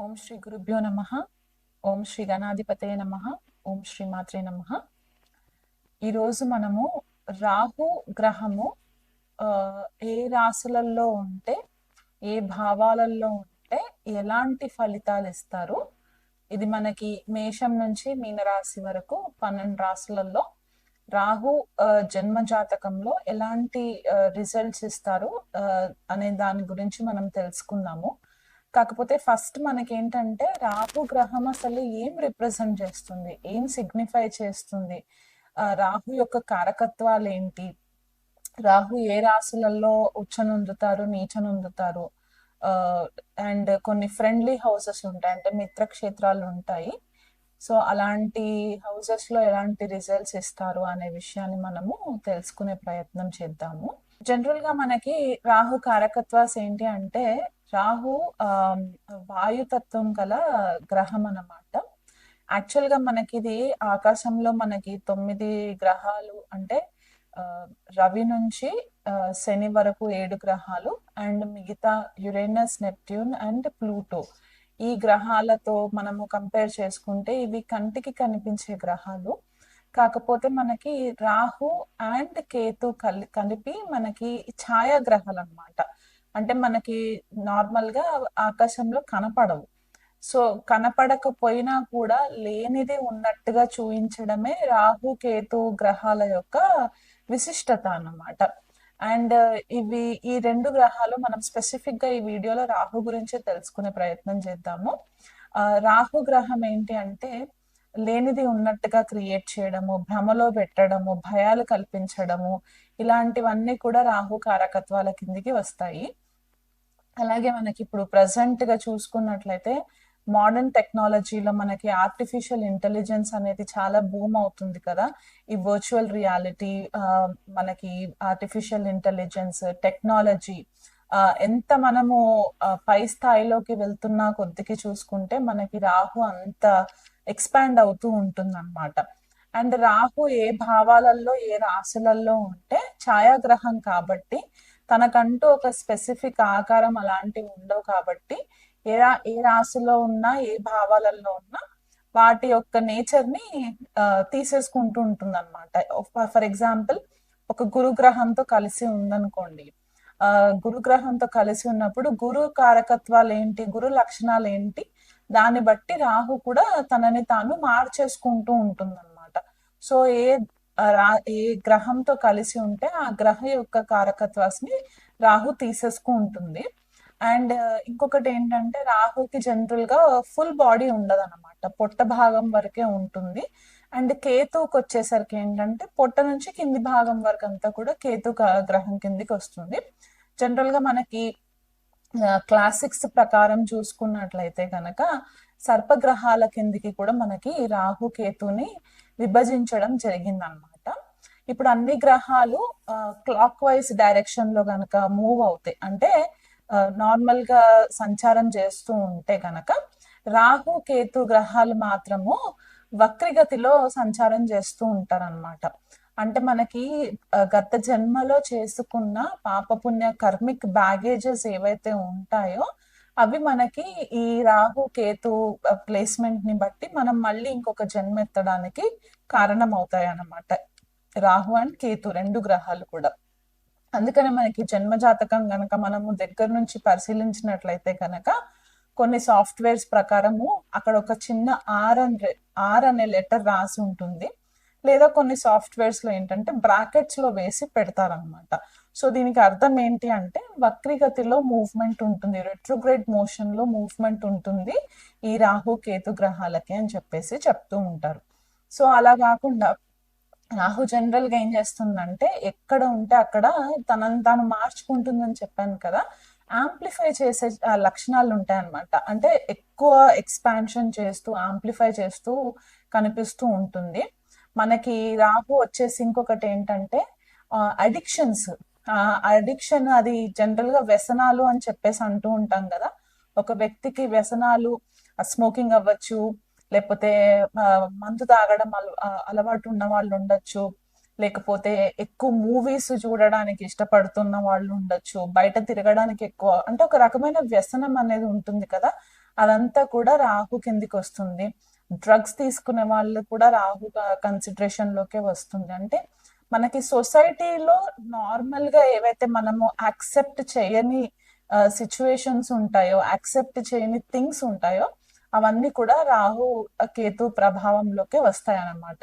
ఓం శ్రీ గురుభ్యో నమ. ఓం శ్రీ గణాధిపతయ నమ. ఓం శ్రీ మాత్రే నమ. ఈరోజు మనము రాహు గ్రహము ఏ రాశులలో ఉంటే ఏ భావాలలో ఉంటే ఎలాంటి ఫలితాలు ఇస్తారు? ఇది మనకి మేషం నుంచి మీనరాశి వరకు పన్నెండు రాశులలో రాహు జన్మ జాతకంలో ఎలాంటి రిజల్ట్స్ ఇస్తారు అనే దాని గురించి మనం తెలుసుకుందాము. కాకపోతే ఫస్ట్ మనకి ఏంటంటే రాహు గ్రహం అసలు ఏం రిప్రజెంట్ చేస్తుంది? ఏం సిగ్నిఫై చేస్తుంది? రాహు యొక్క కారకత్వాలు ఏంటి రాహు ఏ రాశులలో ఉచ్చనుందుతారు నీచనుందుతారు? అండ్ కొన్ని ఫ్రెండ్లీ హౌసెస్ ఉంటాయి. అంటే మిత్రక్షేత్రాలు ఉంటాయి సో అలాంటి హౌసెస్లో ఎలాంటి రిజల్ట్స్ ఇస్తారు అనే విషయాన్ని మనము తెలుసుకునే ప్రయత్నం చేద్దాము. జనరల్గా మనకి రాహు కారకత్వాస్ ఏంటి అంటే రాహు ఆ, వాయుతత్వం గల గ్రహం అన్నమాట. యాక్చువల్గా మనకి ఇది ఆకాశంలో మనకి తొమ్మిది గ్రహాలు అంటే రవి నుంచి శని వరకు ఏడు గ్రహాలు అండ్ మిగతా యురేనస్ నెప్ట్యూన్ అండ్ ప్లూటో. ఈ గ్రహాలతో మనము కంపేర్ చేసుకుంటే ఇవి కంటికి కనిపించే గ్రహాలు. కాకపోతే మనకి రాహు అండ్ కేతు కలి కలిపి మనకి ఛాయాగ్రహాలు అనమాట అంటే మనకి నార్మల్గా ఆకాశంలో కనపడవు. సో కనపడకపోయినా కూడా లేనిది ఉన్నట్టుగా చూపించడమే రాహు కేతు గ్రహాల యొక్క విశిష్టత అన్నమాట. అండ్ ఇవి ఈ రెండు గ్రహాలు మనం స్పెసిఫిక్గా ఈ వీడియోలో రాహు గురించి తెలుసుకునే ప్రయత్నం చేద్దాము. రాహు గ్రహం ఏంటి అంటే లేనిది ఉన్నట్టుగా క్రియేట్ చేయడము భ్రమలో పెట్టడము భయాలు కల్పించడము ఇలాంటివన్నీ కూడా రాహు కారకత్వాల కిందికి వస్తాయి. అలాగే మనకి ఇప్పుడు ప్రజెంట్గా చూసుకున్నట్లయితే మోడర్న్ టెక్నాలజీలో మనకి ఆర్టిఫిషియల్ ఇంటెలిజెన్స్ అనేది చాలా బూమ్ అవుతుంది కదా. ఈ వర్చువల్ రియాలిటీ మనకి ఆర్టిఫిషియల్ ఇంటెలిజెన్స్ టెక్నాలజీ ఎంత మనము పై స్థాయిలోకి వెళ్తున్నా కొద్దికి చూసుకుంటే మనకి రాహు అంత ఎక్స్పాండ్ అవుతూ ఉంటుంది అనమాట అండ్ రాహు ఏ భావాలలో ఏ రాశులలో ఉంటే ఛాయాగ్రహం కాబట్టి తనకంటూ ఒక స్పెసిఫిక్ ఆకారం అలాంటివి ఉండవు కాబట్టి ఏ రా ఏ రాశిలో ఉన్నా ఏ భావాలలో ఉన్నా వాటి యొక్క నేచర్ని తీసేసుకుంటూ ఉంటుంది అనమాట ఫర్ ఎగ్జాంపుల్ ఒక గురుగ్రహంతో కలిసి ఉందనుకోండి. ఆ గురుగ్రహంతో కలిసి ఉన్నప్పుడు గురు కారకత్వాలు ఏంటి గురు లక్షణాలు ఏంటి దాన్ని బట్టి రాహు కూడా తనని తాను మార్చేసుకుంటూ ఉంటుంది అనమాట సో ఏ ఏ గ్రహంతో కలిసి ఉంటే ఆ గ్రహ యొక్క కారకత్వాన్ని రాహు తీసేసుకు ఉంటుంది. అండ్ ఇంకొకటి ఏంటంటే రాహుకి జనరల్గా ఫుల్ బాడీ ఉండదు అనమాట పొట్ట భాగం వరకే ఉంటుంది. అండ్ కేతువుకి వచ్చేసరికి ఏంటంటే పొట్ట నుంచి కింది భాగం వరకు అంతా కూడా కేతు గ్రహం కిందికి వస్తుంది. జనరల్గా మనకి క్లాసిక్స్ ప్రకారం చూసుకున్నట్లయితే కనుక సర్పగ్రహాల కిందికి కూడా మనకి రాహు కేతుని విభజించడం జరిగిందనమాట ఇప్పుడు అన్ని గ్రహాలు క్లాక్ వైజ్ డైరెక్షన్లో గనక మూవ్ అవుతాయి అంటే నార్మల్గా సంచారం చేస్తూ ఉంటే గనక రాహు కేతు గ్రహాలు మాత్రము వక్రిగతిలో సంచారం చేస్తూ ఉంటారన్నమాట. అంటే మనకి గత జన్మలో చేసుకున్న పాపపుణ్య కర్మిక్ బ్యాగేజెస్ ఏవైతే ఉంటాయో అవి మనకి ఈ రాహు కేతు ప్లేస్మెంట్ని బట్టి మనం మళ్ళీ ఇంకొక జన్మ ఎత్తడానికి కారణం అవుతాయి అన్నమాట రాహు అండ్ కేతు రెండు గ్రహాలు కూడా. అందుకనే మనకి జన్మ జాతకం గనక మనము దగ్గర నుంచి పరిశీలించినట్లయితే కనుక కొన్ని సాఫ్ట్వేర్స్ ప్రకారము అక్కడ ఒక చిన్న ఆర్ అనే ఆర్ అనే లెటర్ రాసి ఉంటుంది. లేదా కొన్ని సాఫ్ట్వేర్స్లో ఏంటంటే బ్రాకెట్స్లో వేసి పెడతారనమాట సో దీనికి అర్థం ఏంటి అంటే వక్రీగతిలో మూవ్మెంట్ ఉంటుంది రెట్రోగ్రేడ్ మోషన్లో మూవ్మెంట్ ఉంటుంది ఈ రాహు కేతు గ్రహాలకి అని చెప్పేసి చెప్తూ ఉంటారు. సో అలా కాకుండా రాహు జనరల్గా ఏం చేస్తుందంటే ఎక్కడ ఉంటే అక్కడ తనని తాను మార్చుకుంటుందని చెప్పాను కదా ఆంప్లిఫై చేసే లక్షణాలు ఉంటాయి అన్నమాట అంటే ఎక్కువ ఎక్స్పాన్షన్ చేస్తూ ఆంప్లిఫై చేస్తూ కనిపిస్తూ ఉంటుంది. మనకి రాహు వచ్చేసి ఇంకొకటి ఏంటంటే అడిక్షన్స్ అడిక్షన్ అది జనరల్గా వ్యసనాలు అని చెప్పేసి అంటూ ఉంటాం కదా. ఒక వ్యక్తికి వ్యసనాలు స్మోకింగ్ అవ్వచ్చు లేకపోతే మందు తాగడం అల- అలవాటు ఉన్న వాళ్ళు ఉండొచ్చు లేకపోతే ఎక్కువ మూవీస్ చూడడానికి ఇష్టపడుతున్న వాళ్ళు ఉండొచ్చు బయట తిరగడానికి ఎక్కువ అంటే ఒక రకమైన వ్యసనం అనేది ఉంటుంది కదా. అదంతా కూడా రాహు కిందికి వస్తుంది. డ్రగ్స్ తీసుకునే వాళ్ళు కూడా రాహు కన్సిడరేషన్ లోకే వస్తుంది. అంటే మనకి సొసైటీలో నార్మల్గా ఏవైతే మనము యాక్సెప్ట్ చేయని సిచ్యువేషన్స్ ఉంటాయో యాక్సెప్ట్ చేయని థింగ్స్ ఉంటాయో అవన్నీ కూడా రాహు కేతు ప్రభావంలోకి వస్తాయి అన్నమాట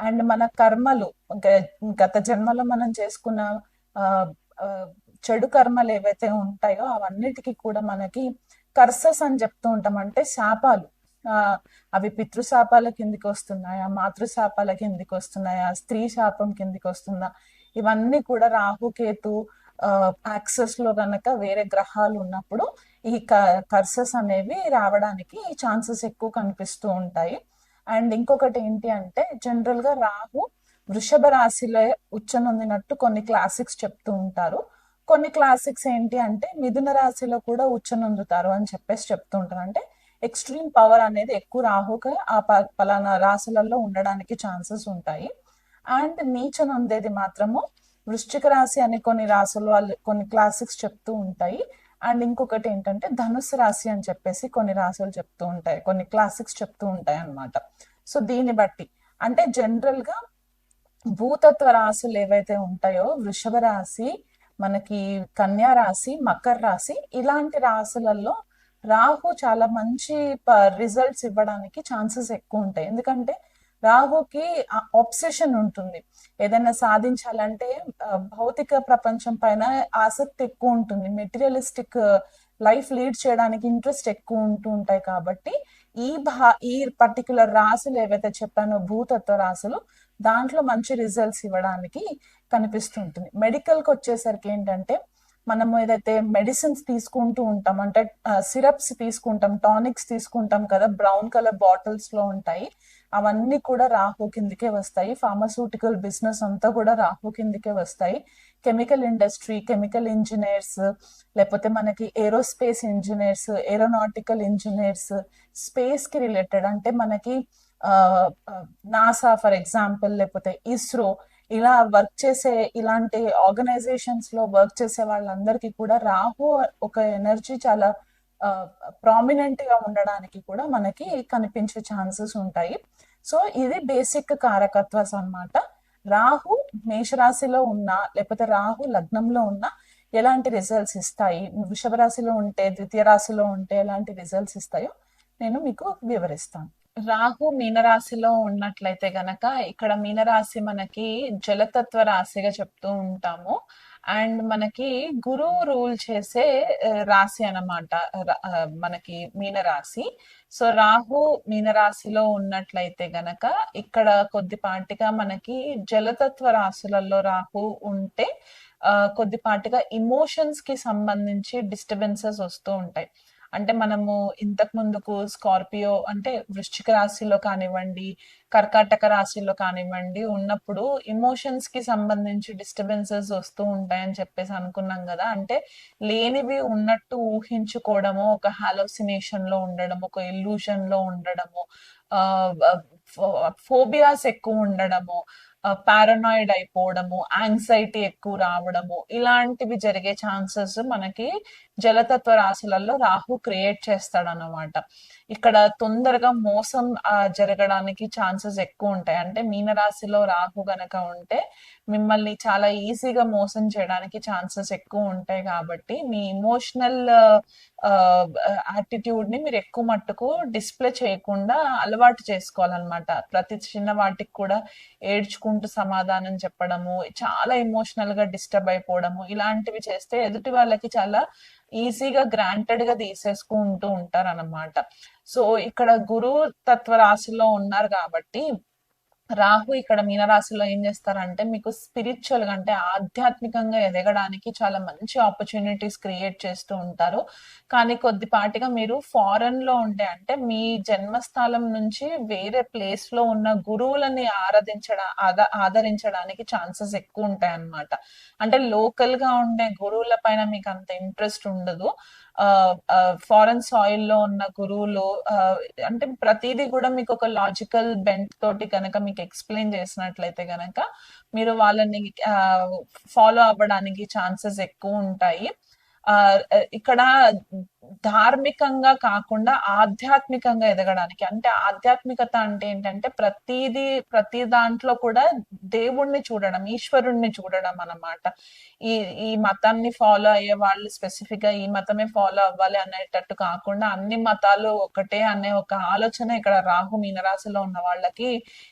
అండ్ మన కర్మలు గ- గత జన్మలో మనం చేసుకున్న ఆ, చెడు కర్మలు ఏవైతే ఉంటాయో అవన్నిటికీ కూడా మనకి కర్సస్ అని చెప్తూ ఉంటాం. అంటే శాపాలు. ఆ, అవి పితృశాపాల కిందికి వస్తున్నాయా మాతృశాపాల కిందికి వస్తున్నాయా స్త్రీ శాపం కిందికి వస్తుందా? ఇవన్నీ కూడా రాహుకేతు యాక్సెస్లో కనుక వేరే గ్రహాలు ఉన్నప్పుడు ఈ కర్సెస్ అనేవి రావడానికి ఛాన్సెస్ ఎక్కువ కనిపిస్తూ ఉంటాయి. అండ్ ఇంకొకటి ఏంటి అంటే జనరల్గా రాహు వృషభ రాశిలో ఉచ్చనొందినట్టు కొన్ని క్లాసిక్స్ చెప్తూ ఉంటారు. కొన్ని క్లాసిక్స్ ఏంటి అంటే మిథున రాశిలో కూడా ఉచ్చనొందుతారు అని చెప్పేసి చెప్తూ ఉంటారు. అంటే ఎక్స్ట్రీమ్ పవర్ అనేది ఎక్కువ రాహుగా ఆ పలానా రాశులలో ఉండడానికి ఛాన్సెస్ ఉంటాయి. అండ్ నీచనొందేది మాత్రము వృశ్చిక రాశి అని కొన్ని రాశులు వాళ్ళు కొన్ని క్లాసిక్స్ చెప్తూ ఉంటాయి. అండ్ ఇంకొకటి ఏంటంటే ధనుసు రాశి అని చెప్పేసి కొన్ని రాశులు చెప్తూ ఉంటాయి కొన్ని క్లాసిక్స్ చెప్తూ ఉంటాయి అన్నమాట. సో దీన్ని బట్టి అంటే జనరల్గా భూతత్వ రాశులు ఏవైతే ఉంటాయో వృషభ రాశి మనకి కన్యా రాశి మకర రాశి ఇలాంటి రాశులలో రాహు చాలా మంచి రిజల్ట్స్ ఇవ్వడానికి ఛాన్సెస్ ఎక్కువ ఉంటాయి. ఎందుకంటే రాహుకి ఆబ్సెషన్ ఉంటుంది. ఏదైనా సాధించాలంటే భౌతిక ప్రపంచం పైన ఆసక్తి ఎక్కువ ఉంటుంది. మెటీరియలిస్టిక్ లైఫ్ లీడ్ చేయడానికి ఇంట్రెస్ట్ ఎక్కువ ఉంటూ ఉంటాయి కాబట్టి ఈ భా ఈ పర్టికులర్ రాశులు ఏవైతే చెప్పానో భూతత్వ రాశులు దాంట్లో మంచి రిజల్ట్స్ ఇవ్వడానికి కనిపిస్తుంటుంది మెడికల్కి వచ్చేసరికి ఏంటంటే మనము ఏదైతే మెడిసిన్స్ తీసుకుంటూ ఉంటాం అంటే సిరప్స్ తీసుకుంటాం టానిక్స్ తీసుకుంటాం కదా బ్రౌన్ కలర్ బాటిల్స్లో ఉంటాయి. అవన్నీ కూడా రాహు కిందకే వస్తాయి. ఫార్మస్యూటికల్ బిజినెస్ అంతా కూడా రాహు కిందకే వస్తాయి. కెమికల్ ఇండస్ట్రీ కెమికల్ ఇంజనీర్స్ లేకపోతే మనకి ఏరోస్పేస్ ఇంజనీర్స్ ఏరోనాటికల్ ఇంజనీర్స్ స్పేస్కి రిలేటెడ్ అంటే మనకి నాసా ఫర్ ఎగ్జాంపుల్ లేకపోతే ఇస్రో ఇలా వర్క్ చేసే ఇలాంటి ఆర్గనైజేషన్స్లో వర్క్ చేసే వాళ్ళందరికీ కూడా రాహు ఒక ఎనర్జీ చాలా ప్రామినెంట్గా ఉండడానికి కూడా మనకి కనిపించే ఛాన్సెస్ ఉంటాయి. సో ఇది బేసిక్ కారకత్వాస్ అన్నమాట. రాహు మేషరాశిలో ఉన్నా లేకపోతే రాహు లగ్నంలో ఉన్నా ఎలాంటి రిజల్ట్స్ ఇస్తాయి? వృషభ రాశిలో ఉంటే ద్వితీయ రాశిలో ఉంటే ఎలాంటి రిజల్ట్స్ ఇస్తాయో నేను మీకు వివరిస్తాను. రాహు మీనరాశిలో ఉన్నట్లయితే గనక ఇక్కడ మీనరాశి మనకి జలతత్వ రాశిగా చెప్తూ ఉంటాము. అండ్ మనకి గురువు రూల్ చేసే రాశి అన్నమాట మనకి మీనరాశి. సో రాహు మీనరాశిలో ఉన్నట్లయితే గనక ఇక్కడ కొద్దిపాటిగా మనకి జలతత్వ రాశులలో రాహు ఉంటే ఆ, కొద్దిపాటిగా ఇమోషన్స్కి సంబంధించి డిస్టర్బెన్సెస్ వస్తూ ఉంటాయి. అంటే మనము ఇంతకు ముందుకు స్కార్పియో అంటే వృశ్చిక రాశిలో కానివ్వండి కర్కాటక రాశిలో కానివ్వండి ఉన్నప్పుడు ఇమోషన్స్కి సంబంధించి డిస్టర్బెన్సెస్ వస్తూ ఉంటాయని చెప్పేసి అనుకున్నాం కదా. అంటే లేనివి ఉన్నట్టు ఊహించుకోవడము ఒక హాలోసినేషన్లో ఉండడము ఒక ఇల్యూషన్లో ఉండడము ఫోబియాస్ ఎక్కువ ఉండడము పారనాయిడ్ అయిపోవడము యాంగ్జైటీ ఎక్కువ రావడము ఇలాంటివి జరిగే ఛాన్సెస్ మనకి జలతత్వ రాశులలో రాహు క్రియేట్ చేస్తాడన్నమాట. ఇక్కడ తొందరగా మోసం జరగడానికి ఛాన్సెస్ ఎక్కువ ఉంటాయి. అంటే మీనరాశిలో రాహు గనక ఉంటే మిమ్మల్ని చాలా ఈజీగా మోసం చేయడానికి ఛాన్సెస్ ఎక్కువ ఉంటాయి కాబట్టి మీ ఇమోషనల్ యాటిట్యూడ్ని మీరు ఎక్కువ మట్టుకు డిస్ప్లే చేయకుండా అలవాటు చేసుకోవాలన్నమాట. ప్రతి చిన్న వాటికి కూడా ఏడ్చుకుంటూ సమాధానం చెప్పడము చాలా ఎమోషనల్గా డిస్టర్బ్ అయిపోవడము ఇలాంటివి చేస్తే ఎదుటి వాళ్ళకి చాలా ఈజీగా గ్రాంటెడ్గా తీసేసుకుంటూ ఉంటారు అనమాట సో ఇక్కడ గురు తత్వ రాశిలో ఉన్నారు కాబట్టి రాహు ఇక్కడ మీనరాశిలో ఏం చేస్తారంటే మీకు స్పిరిచువల్గా అంటే ఆధ్యాత్మికంగా ఎదగడానికి చాలా మంచి ఆపర్చునిటీస్ క్రియేట్ చేస్తూ ఉంటారు. కానీ కొద్దిపాటిగా మీరు ఫారెన్లో ఉండే అంటే మీ జన్మస్థలం నుంచి వేరే ప్లేస్లో ఉన్న గురువులని ఆరాధించడం ఆదరించడానికి ఛాన్సెస్ ఎక్కువ ఉంటాయి అన్నమాట అంటే లోకల్గా ఉండే గురువుల పైన మీకు అంత ఇంట్రెస్ట్ ఉండదు. ఫారెన్ సాయిల్లో ఉన్న గురువులు అంటే ప్రతిదీ కూడా మీకు ఒక లాజికల్ బెంట్ తోటి కనుక మీకు ఎక్స్ప్లెయిన్ చేసినట్లయితే కనుక మీరు వాళ్ళని ఫాలో అవ్వడానికి ఛాన్సెస్ ఎక్కువ ఉంటాయి. ఇక్కడ ధార్మికంగా కాకుండా ఆధ్యాత్మికంగా ఎదగడానికి. అంటే ఆధ్యాత్మికత అంటే ఏంటంటే ప్రతిదీ ప్రతి దాంట్లో కూడా దేవుణ్ణి చూడడం ఈశ్వరుణ్ణి చూడడం అన్నమాట. ఈ ఈ మతాన్ని ఫాలో అయ్యే వాళ్ళు స్పెసిఫిక్గా ఈ మతమే ఫాలో అవ్వాలి అనేటట్టు కాకుండా అన్ని మతాలు ఒకటే అనే ఒక ఆలోచన ఇక్కడ రాహు మీనరాశిలో ఉన్న వాళ్ళకి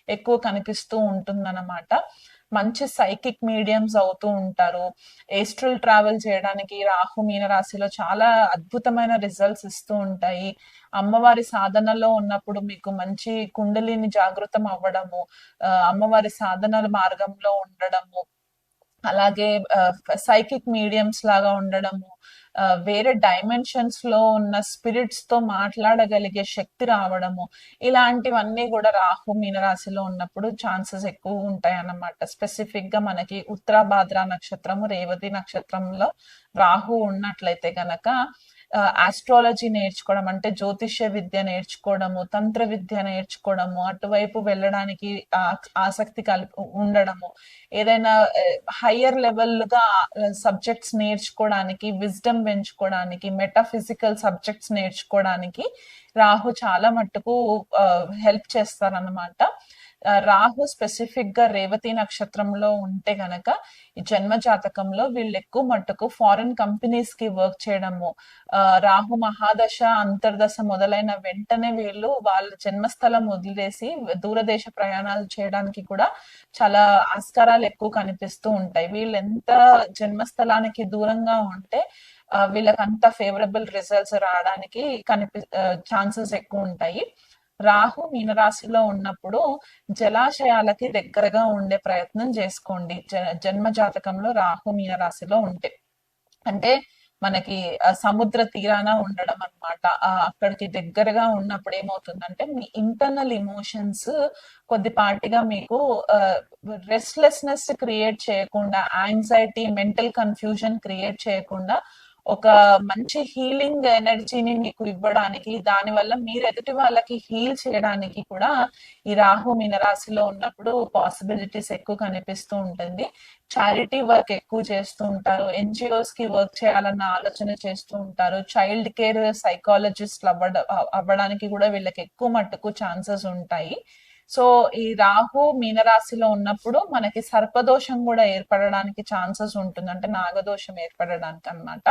ఎక్కువ కనిపిస్తూ ఉంటుందన్నమాట. మంచి సైకిక్ మీడియంస్ అవుతూ ఉంటారు. ఏస్ట్రల్ ట్రావెల్ చేయడానికి రాహు మీన రాశిలో చాలా అద్భుతమైన రిజల్ట్స్ ఇస్తూ ఉంటాయి. అమ్మవారి సాధనలో ఉన్నప్పుడు మీకు మంచి కుండలిని జాగృతం అవ్వడము అమ్మవారి సాధనల మార్గంలో ఉండడము అలాగే సైకిక్ మీడియంస్ లాగా ఉండడము వేరే డైమెన్షన్స్లో ఉన్న స్పిరిట్స్తో మాట్లాడగలిగే శక్తి రావడము. ఇలాంటివన్నీ కూడా రాహు మీనరాశిలో ఉన్నప్పుడు ఛాన్సెస్ ఎక్కువ ఉంటాయి అన్నమాట స్పెసిఫిక్గా మనకి ఉత్తరాభాద్ర నక్షత్రము రేవతి నక్షత్రంలో రాహు ఉన్నట్లయితే గనక ఆస్ట్రాలజీ నేర్చుకోవడం అంటే జ్యోతిష్య విద్య నేర్చుకోవడము తంత్ర విద్య నేర్చుకోవడము అటువైపు వెళ్ళడానికి ఆ- ఆసక్తి కలిపి ఉండడము ఏదైనా హయ్యర్ లెవెల్గా సబ్జెక్ట్స్ నేర్చుకోవడానికి విజ్డమ్ పెంచుకోవడానికి మెటాఫిజికల్ సబ్జెక్ట్స్ నేర్చుకోవడానికి రాహు చాలా మట్టుకు హెల్ప్ చేస్తారన్నమాట. రాహు స్పెసిఫిక్గా రేవతి నక్షత్రంలో ఉంటే గనక ఈ జన్మ జాతకంలో వీళ్ళు ఎక్కువ మట్టుకు ఫారిన్ కంపెనీస్కి వర్క్ చేయడము రాహు మహాదశ అంతర్దశ మొదలైన వెంటనే వీళ్ళు వాళ్ళ జన్మస్థలం వదిలేసి దూరదేశ ప్రయాణాలు చేయడానికి కూడా చాలా ఆస్కారాలు ఎక్కువ కనిపిస్తూ ఉంటాయి. వీళ్ళు ఎంత జన్మస్థలానికి దూరంగా ఉంటే వీళ్ళకంత ఫేవరబుల్ రిజల్ట్స్ రావడానికి కనిపి ఛాన్సెస్ ఎక్కువ ఉంటాయి. రాహు మీనరాశిలో ఉన్నప్పుడు జలాశయాలకి దగ్గరగా ఉండే ప్రయత్నం చేసుకోండి. జ- జన్మ జాతకంలో రాహు మీనరాశిలో ఉంటే. అంటే మనకి సముద్ర తీరాన ఉండడం అనమాట అక్కడికి దగ్గరగా ఉన్నప్పుడు ఏమవుతుందంటే మీ ఇంటర్నల్ ఇమోషన్స్ కొద్దిపాటిగా మీకు రెస్ట్లెస్నెస్ క్రియేట్ చేయకుండా యాంగ్జైటీ మెంటల్ కన్ఫ్యూజన్ క్రియేట్ చేయకుండా ఒక మంచి హీలింగ్ ఎనర్జీని మీకు ఇవ్వడానికి దాని వల్ల మీరు ఎదుటి వాళ్ళకి హీల్ చేయడానికి కూడా ఈ రాహు మీనరాశిలో ఉన్నప్పుడు పాసిబిలిటీస్ ఎక్కువ కనిపిస్తూ ఉంటుంది. చారిటీ వర్క్ ఎక్కువ చేస్తూ ఉంటారు. ఎన్జిఓస్కి వర్క్ చేయాలన్న ఆలోచన చేస్తూ ఉంటారు. చైల్డ్ కేర్ సైకాలజిస్ట్ అవ్వడ అవ్వడానికి కూడా వీళ్ళకి ఎక్కువ మట్టుకు ఛాన్సెస్ ఉంటాయి. సో ఈ రాహు మీనరాశిలో ఉన్నప్పుడు మనకి సర్పదోషం కూడా ఏర్పడడానికి ఛాన్సెస్ ఉంటుంది. అంటే నాగదోషం ఏర్పడడానికి అన్నమాట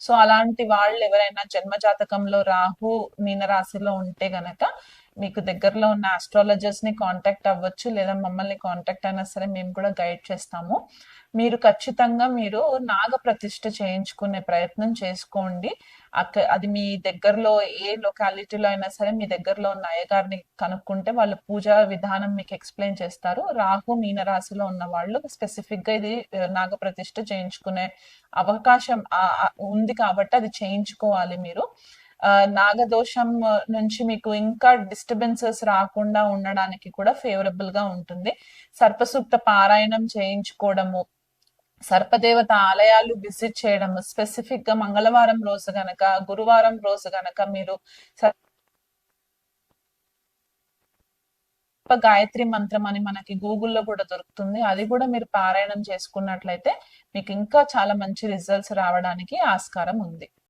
సో అలాంటి వాళ్ళు ఎవరైనా జన్మ జాతకంలో రాహు మీనరాశిలో ఉంటే గనక మీకు దగ్గరలో ఉన్న ఆస్ట్రాలజర్స్ని కాంటాక్ట్ అవ్వచ్చు లేదా మమ్మల్ని కాంటాక్ట్ అయినా సరే మేము కూడా గైడ్ చేస్తాము. మీరు ఖచ్చితంగా మీరు నాగ ప్రతిష్ఠ చేయించుకునే ప్రయత్నం చేసుకోండి. అక్క అది మీ దగ్గరలో ఏ లొకాలిటీలో అయినా సరే మీ దగ్గరలో ఉన్న అయ్యగారిని కనుక్కుంటే వాళ్ళు పూజా విధానం మీకు ఎక్స్ప్లెయిన్ చేస్తారు. రాహు మీన రాశిలో ఉన్న వాళ్ళు స్పెసిఫిక్గా ఇది నాగ ప్రతిష్ఠ చేయించుకునే అవకాశం ఉంది కాబట్టి అది చేయించుకోవాలి మీరు. ఆ, నాగదోషం నుంచి మీకు ఇంకా డిస్టర్బెన్సెస్ రాకుండా ఉండడానికి కూడా ఫేవరబుల్గా ఉంటుంది. సర్పసూక్త పారాయణం చేయించుకోవడము సర్పదేవత ఆలయాలు విజిట్ చేయడం స్పెసిఫిక్గా మంగళవారం రోజు గనక గురువారం రోజు గనక మీరు గాయత్రి మంత్రం అని మనకి గూగుల్లో కూడా దొరుకుతుంది. అది కూడా మీరు పారాయణం చేసుకున్నట్లయితే మీకు ఇంకా చాలా మంచి రిజల్ట్స్ రావడానికి ఆస్కారం ఉంది.